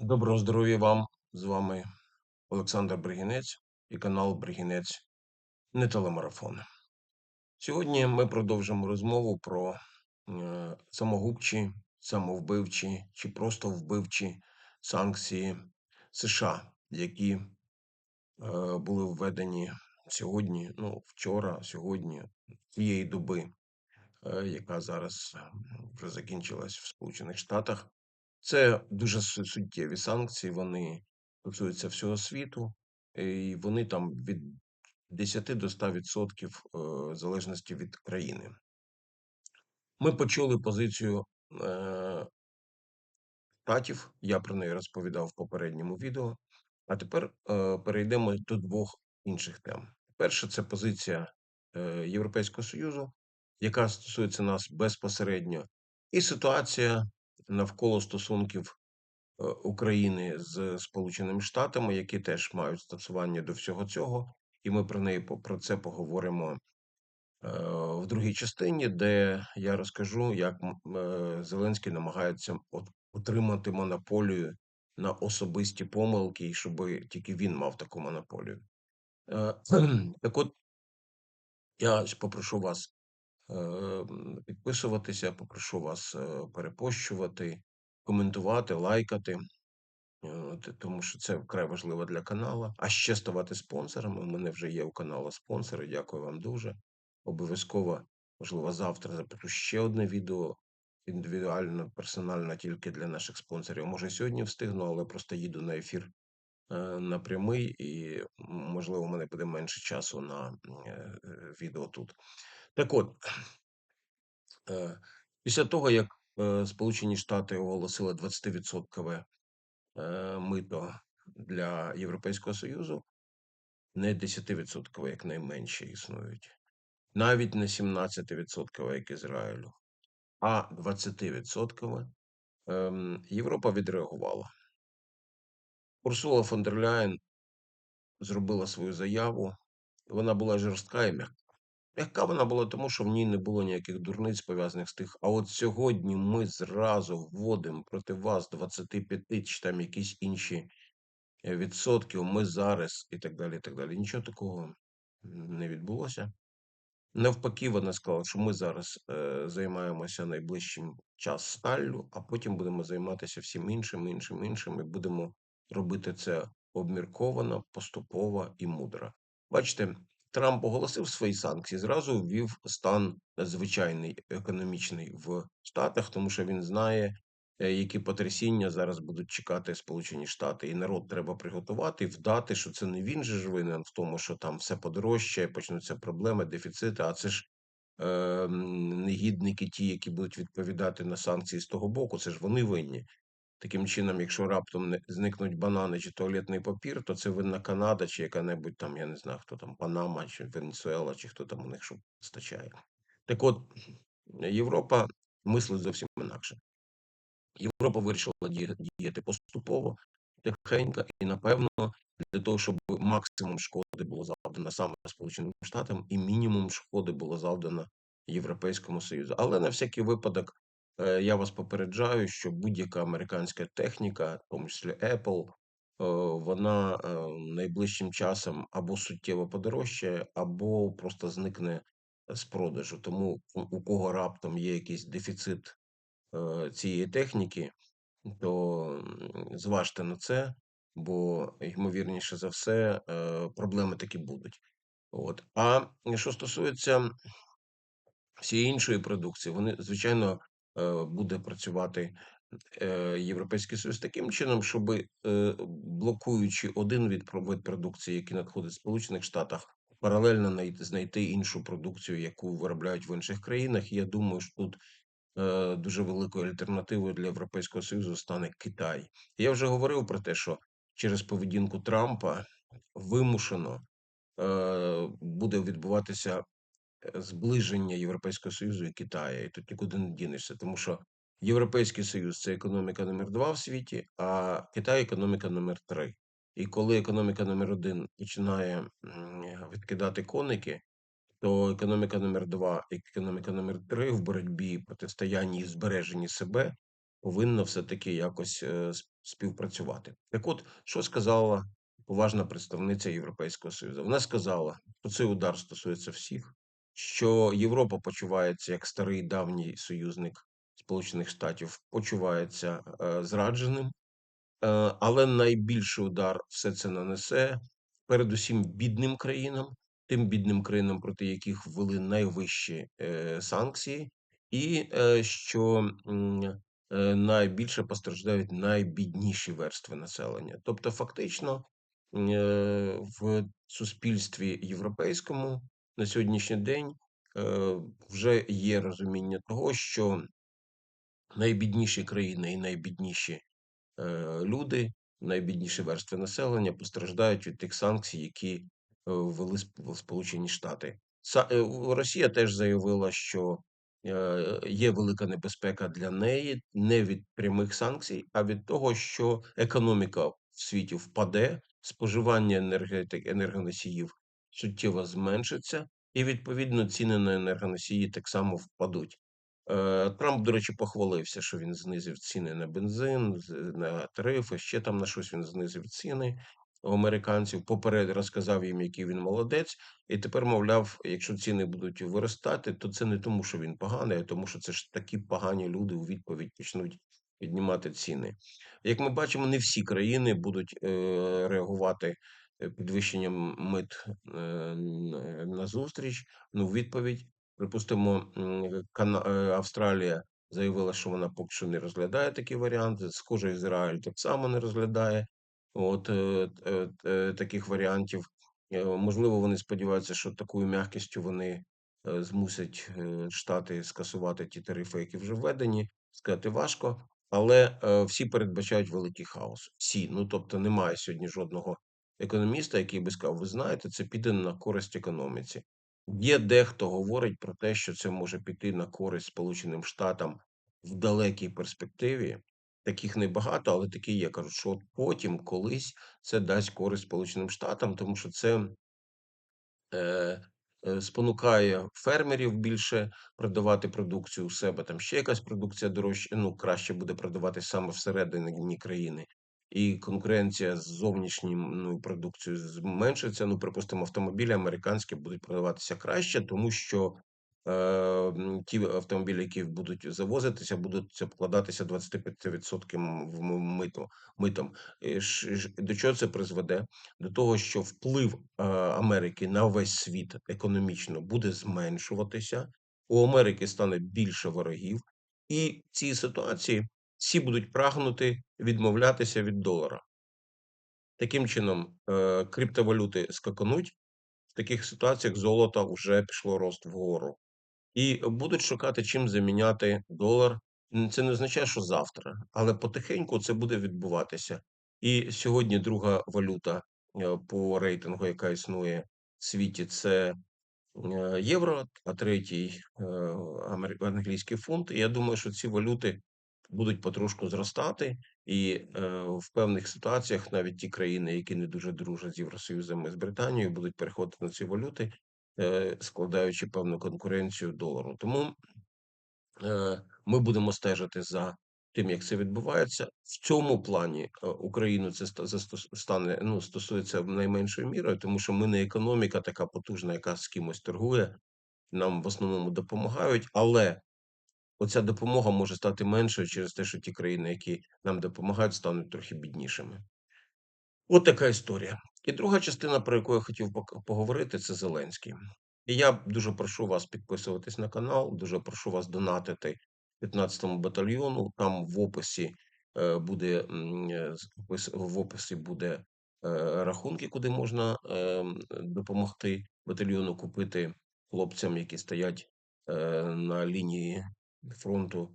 Доброго здоров'я вам! З вами Олександр Бригінець і канал Бригінець не телемарафон. Сьогодні ми продовжимо розмову про е, самогубчі, самовбивчі чи просто вбивчі санкції США, які е, були введені сьогодні, ну, вчора, сьогодні, цієї доби, е, яка зараз вже закінчилась в Сполучених Штатах. Це дуже суттєві санкції, вони стосуються всього світу, і вони там від 10 до 100% е, залежності від країни. Ми почули позицію е, Штатів, я про неї розповідав в попередньому відео. А тепер е, перейдемо до двох інших тем. Перше, це позиція Європейського Союзу, яка стосується нас безпосередньо, і ситуація навколо стосунків е, України з Сполученими Штатами, які теж мають стосування до всього цього, і ми про неї про це поговоримо е, в другій частині, де я розкажу, як е, Зеленський намагається отримати монополію на особисті помилки, і щоб тільки він мав таку монополію. Так от я попрошу вас підписуватися, попрошу вас е, перепощувати, коментувати, лайкати. Е, тому що це вкрай важливо для каналу. А ще ставати спонсорами. У мене вже є у каналу спонсори. Дякую вам дуже. Обов'язково, можливо, завтра запишу ще одне відео індивідуально, персонально тільки для наших спонсорів. Може, сьогодні встигну, але просто їду на ефір е, на прямий, і можливо, у мене буде менше часу на е, е, відео тут. Так от, е, після того, як е, Сполучені Штати оголосили 20% е, мито для Європейського Союзу не 10%, як найменше існують, навіть не 17%, як Ізраїлю, а 20%. Ем, Європа відреагувала. Урсула фон дер Ляєн зробила свою заяву. Вона була жорстка і м'яка. М'яка вона була тому, що в ній не було ніяких дурниць пов'язаних з тих. А от сьогодні ми зразу вводимо проти вас 25 чи там якісь інші е, відсотків, ми зараз і так далі. і так далі. Нічого такого не відбулося. Навпаки, вона сказала, що ми зараз е, займаємося найближчим час сталлю, а потім будемо займатися всім іншим, іншим, іншим, і будемо робити це обмірковано, поступово і мудро. Бачите, Трамп оголосив свої санкції, зразу ввів стан звичайний економічний в Штатах, тому що він знає, е, які потрясіння зараз будуть чекати Сполучені Штати, і народ треба приготувати, вдати, що це не він же ж винен в тому, що там все подорожчає, почнуться проблеми, дефіцити. А це ж е, негідники, ті, які будуть відповідати на санкції з того боку, це ж вони винні. Таким чином, якщо раптом не зникнуть банани чи туалетний папір, то це винна Канада чи яка-небудь там, я не знаю, хто там, Панама чи Венесуела, чи хто там у них що постачає. Так от, Європа мислить зовсім інакше. Європа вирішила діяти, поступово, тихенько і напевно для того, щоб максимум шкоди було завдано саме Сполученим Штатам, і мінімум шкоди було завдано Європейському Союзу. Але на всякий випадок я вас попереджаю, що будь-яка американська техніка, в тому числі Apple, е, вона е, найближчим часом або суттєво подорожчає, або просто зникне з продажу. Тому у кого раптом є якийсь дефіцит е, цієї техніки, то зважте на це, бо ймовірніше за все е, проблеми такі будуть. От. А що стосується всієї іншої продукції, вони, звичайно, е, буде працювати е, Європейський Союз таким чином, щоб е, блокуючи один від продукції, який надходить з Сполучених Штатах, паралельно знайти іншу продукцію, яку виробляють в інших країнах. Я думаю, що тут е, дуже великою альтернативою для Європейського Союзу стане Китай. Я вже говорив про те, що через поведінку Трампа вимушено е, буде відбуватися е, зближення Європейського Союзу і Китаю, і тут нікуди не дінешся, тому що Європейський Союз це економіка номер два в світі, а Китай економіка номер три. І коли економіка номер один починає відкидати коники, то економіка номер два і економіка номер три в боротьбі, протистоянні і збереженні себе повинна все-таки якось е, співпрацювати. Так от, що сказала поважна представниця Європейського Союзу? Вона сказала, що цей удар стосується всіх, що Європа почувається як старий давній союзник Сполучених Штатів, почувається е, зрадженим. Е, але найбільший удар все це нанесе передусім бідним країнам, тим бідним країнам, проти яких ввели найвищі е, санкції, і е, що е, найбільше постраждають найбідніші верстви населення. Тобто, фактично, в суспільстві європейському на сьогоднішній день е, вже є розуміння того, що найбідніші країни і найбідніші е, люди, найбідніші верстви населення постраждають від тих санкцій, які е, ввели Сполучені Штати. Росія теж заявила, що є велика небезпека для неї не від прямих санкцій, а від того, що економіка в світі впаде, споживання енергетик, енергоносіїв суттєво зменшиться, і відповідно ціни на енергоносії так само впадуть. Е, Трамп, до речі, похвалився, що він знизив ціни на бензин, на тарифи, ще там на щось він знизив ціни у американців. Поперед розказав їм, який він молодець. І тепер, мовляв, якщо ціни будуть виростати, то це не тому, що він поганий, а тому, що це ж такі погані люди у відповідь почнуть піднімати ціни. Як ми бачимо, не всі країни будуть е, реагувати підвищенням мит е, н- на зустріч, ну, відповідь. Припустимо, е, Австралія заявила, що вона поки що не розглядає такі варіанти. Схоже, Ізраїль так само не розглядає от е, е, е, таких варіантів. Е, Можливо, вони сподіваються, що такою м'якістю вони е, змусять е, Штати скасувати ті тарифи, які вже введені. Сказати важко, але е, всі передбачають великий хаос. Всі, ну тобто, немає сьогодні жодного економіста, який би сказав, ви знаєте, це піде на користь економіці. Є дехто говорить про те, що це може піти на користь Сполученим Штатам в далекій перспективі. Таких небагато, але такі є. Кажуть, що от потім колись це дасть користь Сполученим Штатам, тому що це е, е, спонукає фермерів більше продавати продукцію у себе. Там ще якась продукція дорожче, ну краще буде продаватись саме всередині країни. І конкуренція з зовнішньою ну, продукцією зменшиться. Ну, припустимо, автомобілі американські будуть продаватися краще, тому що е, ті автомобілі, які будуть завозитися, будуть обкладатися 25% в миту, митом. Ж- До чого це призведе? До того, що вплив е, Америки на весь світ економічно буде зменшуватися, у Америки стане більше ворогів, і в цій ситуації всі будуть прагнути відмовлятися від долара. Таким чином, е, криптовалюти скакануть. В таких ситуаціях золото вже пішло рост вгору. І будуть шукати, чим заміняти долар. Це не означає, що завтра, але потихеньку це буде відбуватися. І сьогодні друга валюта е, по рейтингу, яка існує в світі, це е, євро, а третій англійський фунт. І я думаю, що ці валюти будуть потрошку зростати, і е, в певних ситуаціях навіть ті країни, які не дуже дружать з Євросоюзом і з Британією, будуть переходити на ці валюти, е, складаючи певну конкуренцію долару. Тому е, ми будемо стежити за тим, як це відбувається. В цьому плані е, Україну це стане ну стосується найменшою мірою, тому що ми не економіка така потужна, яка з кимось торгує. Нам в основному допомагають, але оця допомога може стати меншою через те, що ті країни, які нам допомагають, стануть трохи біднішими. От така історія. І друга частина, про яку я хотів поговорити, це Зеленський. І я дуже прошу вас підписуватись на канал, дуже прошу вас донатити 15-му батальйону. Там в описі е, буде е, в описі буде е, рахунки, куди можна допомогти батальйону купити хлопцям, які стоять на лінії фронту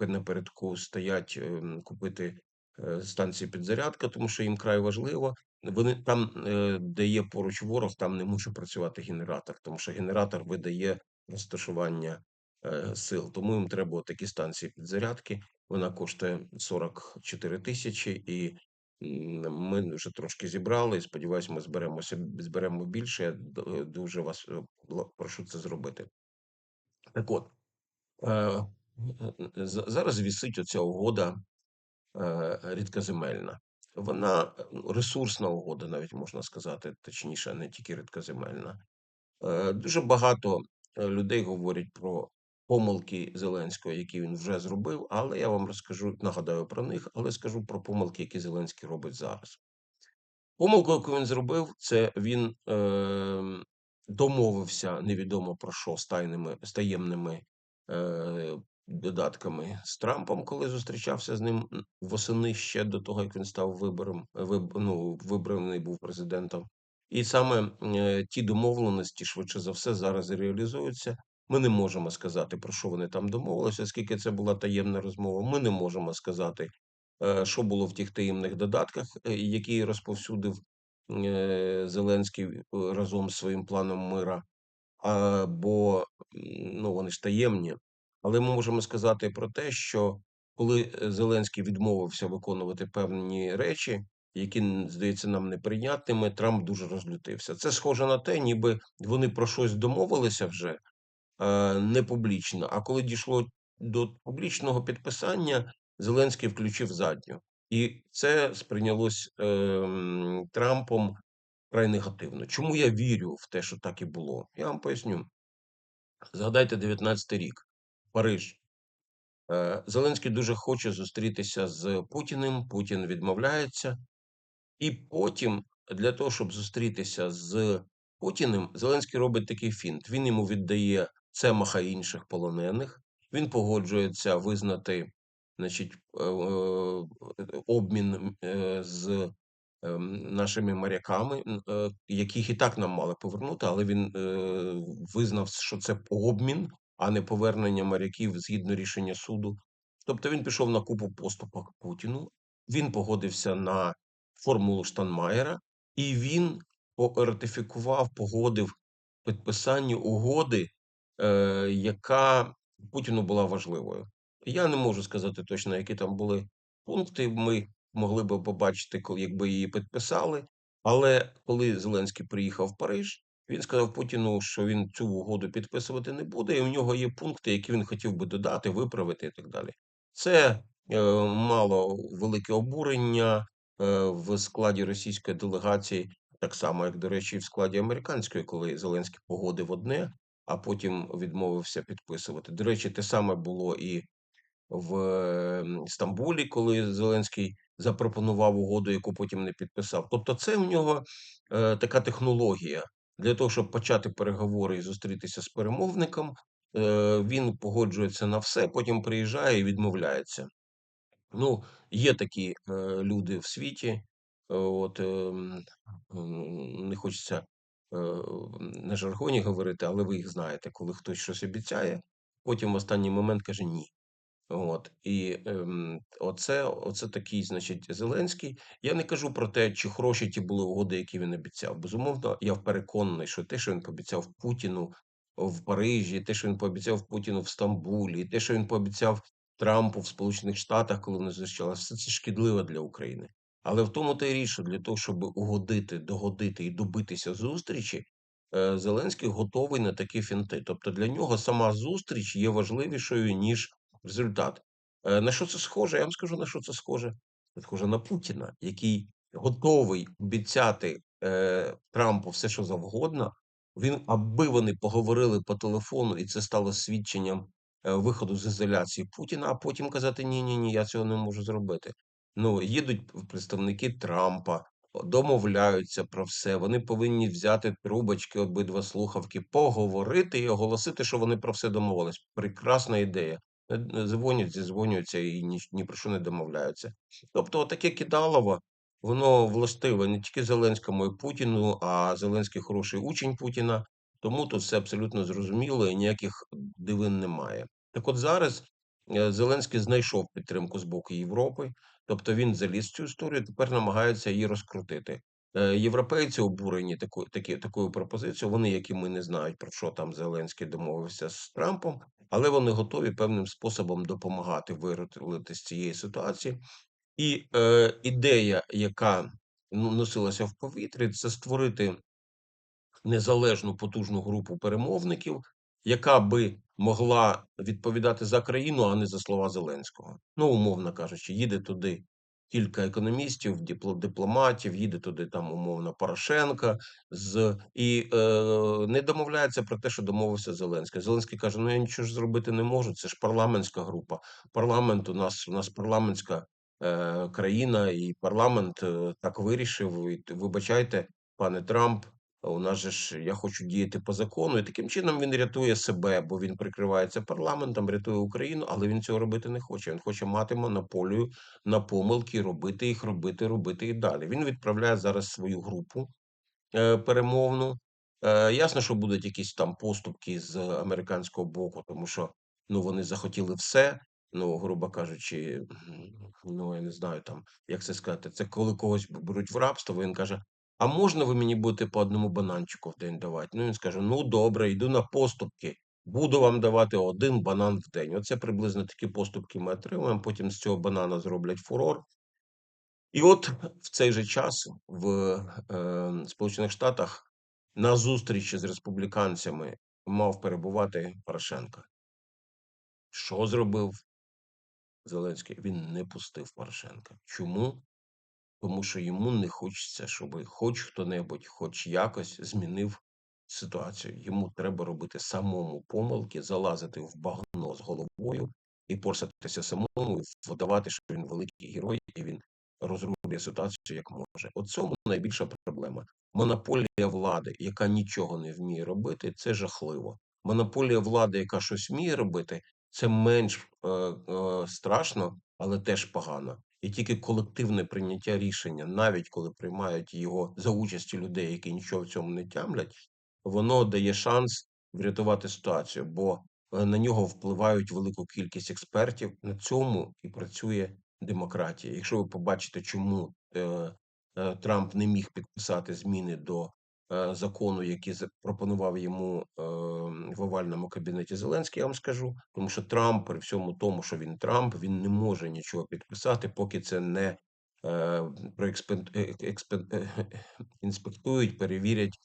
напередку, стоять е, купити е, станції підзарядка, тому що їм край важливо. Вони там, е, де є поруч ворог, там не може працювати генератор, тому що генератор видає розташування е, сил. Тому їм треба такі станції підзарядки. Вона коштує 44 тисячі, і ми вже трошки зібрали. Сподіваюсь, ми зберемося зберемо більше. Я дуже вас прошу це зробити. Так от. Е, за- Зараз вісить оця угода е, рідкоземельна. Вона е, ресурсна угода, навіть можна сказати, точніше, не тільки рідкоземельна. Дуже багато людей говорять про помилки Зеленського, які він вже зробив, але я вам розкажу, нагадаю про них, але скажу про помилки, які Зеленський робить зараз. Помилку, яку він зробив, це він е, домовився невідомо про що з тайними з таємними додатками з Трампом, коли зустрічався з ним восени ще до того, як він став вибором, виб, ну, вибраний був президентом. І саме е, ті домовленості, швидше за все, зараз реалізуються. Ми не можемо сказати, про що вони там домовилися, оскільки це була таємна розмова. Ми не можемо сказати, е, що було в тих таємних додатках, е, які розповсюдив е, Зеленський е, разом з своїм планом мира. Бо ну, вони ж таємні. Але ми можемо сказати про те, що коли е, Зеленський відмовився виконувати певні речі, які здається нам неприйнятними, Трамп дуже розлютився. Це схоже на те, ніби вони про щось домовилися вже, е, не публічно. А коли дійшло до публічного підписання, Зеленський включив задню. І це сприйнялось ем, Трампом вкрай негативно. Чому я вірю в те, що так і було? Я вам поясню. Згадайте 19-й рік, Париж. Е, Зеленський дуже хоче зустрітися з Путіним. Путін відмовляється. І потім, для того, щоб зустрітися з Путіним, Зеленський робить такий фінт. Він йому віддає Цемаха інших полонених. Він погоджується визнати значить, е, е, обмін е, з нашими моряками, е, яких і так нам мали повернути, але він е, визнав, що це обмін, а не повернення моряків згідно рішення суду. Тобто він пішов на купу поступок Путіну. Він погодився на формулу Штанмаєра, і він ратифікував, погодив підписання угоди, е, яка Путіну була важливою. Я не можу сказати точно, які там були пункти. Ми могли би побачити, якби її підписали. Але коли Зеленський приїхав в Париж, він сказав Путіну, що він цю угоду підписувати не буде, і в нього є пункти, які він хотів би додати, виправити і так далі. Це е, мало велике обурення е, в складі російської делегації, так само, як, до речі, і в складі американської, коли Зеленський погодив одне, а потім відмовився підписувати. До речі, те саме було і в Стамбулі, коли Зеленський запропонував угоду, яку потім не підписав. Тобто, це в нього е, така технологія для того, щоб почати переговори і зустрітися з перемовником. Е, він погоджується на все, потім приїжджає і відмовляється. Ну, є такі е, люди в світі. е, От м, не хочеться е, на жаргоні говорити, але ви їх знаєте, коли хтось щось обіцяє, потім в останній момент каже ні. От і ем, оце, оце такий, значить, Зеленський. Я не кажу про те, чи хороші ті були угоди, які він обіцяв. Безумовно, я переконаний, що те, що він пообіцяв Путіну в Парижі, те, що він пообіцяв Путіну в Стамбулі, те, що він пообіцяв Трампу в Сполучених Штатах, коли вони зустрічалися, все це шкідливо для України. Але в тому та й річ, що для того, щоб угодити, догодити і добитися зустрічі, е, Зеленський готовий на такі фінти. Тобто для нього сама зустріч є важливішою ніж результат. Е, На що це схоже? Я вам скажу, на що це схоже. Це схоже на Путіна, який готовий обіцяти е, Трампу все, що завгодно. Він, аби вони поговорили по телефону, і це стало свідченням е, виходу з ізоляції Путіна, а потім казати: ні, ні, ні, я цього не можу зробити. Ну, їдуть представники Трампа, домовляються про все. Вони повинні взяти трубочки, обидва слухавки, поговорити і оголосити, що вони про все домовились. Прекрасна ідея. Дзвонять, зізвонюються і ні, ні про що не домовляються. Тобто, таке кидалово, воно властиве не тільки Зеленському і Путіну, а Зеленський хороший учень Путіна. Тому тут все абсолютно зрозуміло і ніяких дивин немає. Так от зараз е, Зеленський знайшов підтримку з боку Європи, тобто він заліз в цю історію, тепер намагається її розкрутити. Е, Європейці обурені такою такою пропозицією. Вони, як і ми, не знають про що там Зеленський домовився з Трампом, але вони готові певним способом допомагати вирулити з цієї ситуації. І е, ідея, яка ну, носилася в повітрі, це створити незалежну потужну групу перемовників, яка би могла відповідати за країну, а не за слова Зеленського. Ну, умовно кажучи, їде туди кілька економістів, дипломатів, їде туди там умовно Порошенка з і е, не домовляється про те, що домовився Зеленський. Зеленський каже: Ну я нічого ж зробити не можу. Це ж парламентська група. Парламент у нас у нас парламентська е, країна, і парламент е, так вирішив. І, вибачайте, пане Трамп. У нас же ж я хочу діяти по закону, і таким чином він рятує себе, бо він прикривається парламентом, рятує Україну, але він цього робити не хоче. Він хоче мати монополію на помилки, робити їх, робити, робити і далі. Він відправляє зараз свою групу е, перемовну. Е, ясно, що будуть якісь там поступки з американського боку, тому що ну вони захотіли все. Ну, грубо кажучи, ну я не знаю там, як це сказати. Це коли когось беруть в рабство, він каже: А можна ви мені будете по одному бананчику в день давати? Ну він скаже: Ну добре, йду на поступки. Буду вам давати один банан в день. Оце приблизно такі поступки ми отримуємо. Потім з цього банана зроблять фурор. І от в цей же час в е, Сполучених Штатах на зустрічі з республіканцями мав перебувати Порошенко. Що зробив Зеленський? Він не пустив Порошенка. Чому? Тому що йому не хочеться, щоб хоч хто-небудь, хоч якось змінив ситуацію. Йому треба робити самому помилки, залазити в багно з головою і порсатися самому, і вдавати, що він великий герой, і він розрулює ситуацію як може. От цьому найбільша проблема. Монополія влади, яка нічого не вміє робити, це жахливо. Монополія влади, яка щось вміє робити, це менш е, е, страшно, але теж погано. І тільки колективне прийняття рішення, навіть коли приймають його за участі людей, які нічого в цьому не тямлять, воно дає шанс врятувати ситуацію, бо е, на нього впливають велику кількість експертів. На цьому і працює демократія. Якщо ви побачите, чому е, е, Трамп не міг підписати зміни до закону, який запропонував йому е, в овальному кабінеті Зеленський, я вам скажу, тому що Трамп, при всьому тому, що він Трамп, він не може нічого підписати, поки це не е, е, е, інспектують, перевірять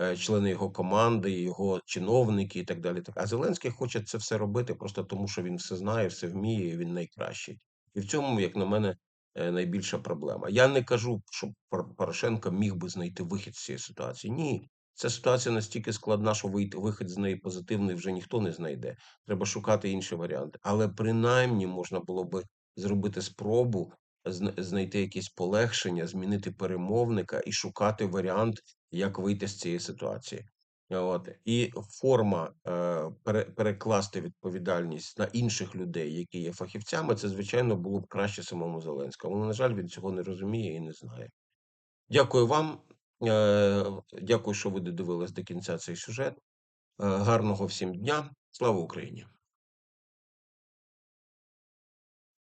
е, члени його команди, його чиновники і так далі. А Зеленський хоче це все робити просто тому, що він все знає, все вміє, і він найкращий. І в цьому, як на мене, е, найбільша проблема. Я не кажу, що Пор- Порошенко міг би знайти вихід з цієї ситуації. Ні, ця ситуація настільки складна, що вихід з неї позитивний вже ніхто не знайде. Треба шукати інші варіанти. Але принаймні можна було би зробити спробу зна- знайти якісь полегшення, змінити перемовника і шукати варіант, як вийти з цієї ситуації. От і форма е, перекласти відповідальність на інших людей, які є фахівцями, це звичайно було б краще самому Зеленському. Але на жаль, він цього не розуміє і не знає. Дякую вам. Е, дякую, що ви додивились до кінця цей сюжет. Е, гарного всім дня. Слава Україні!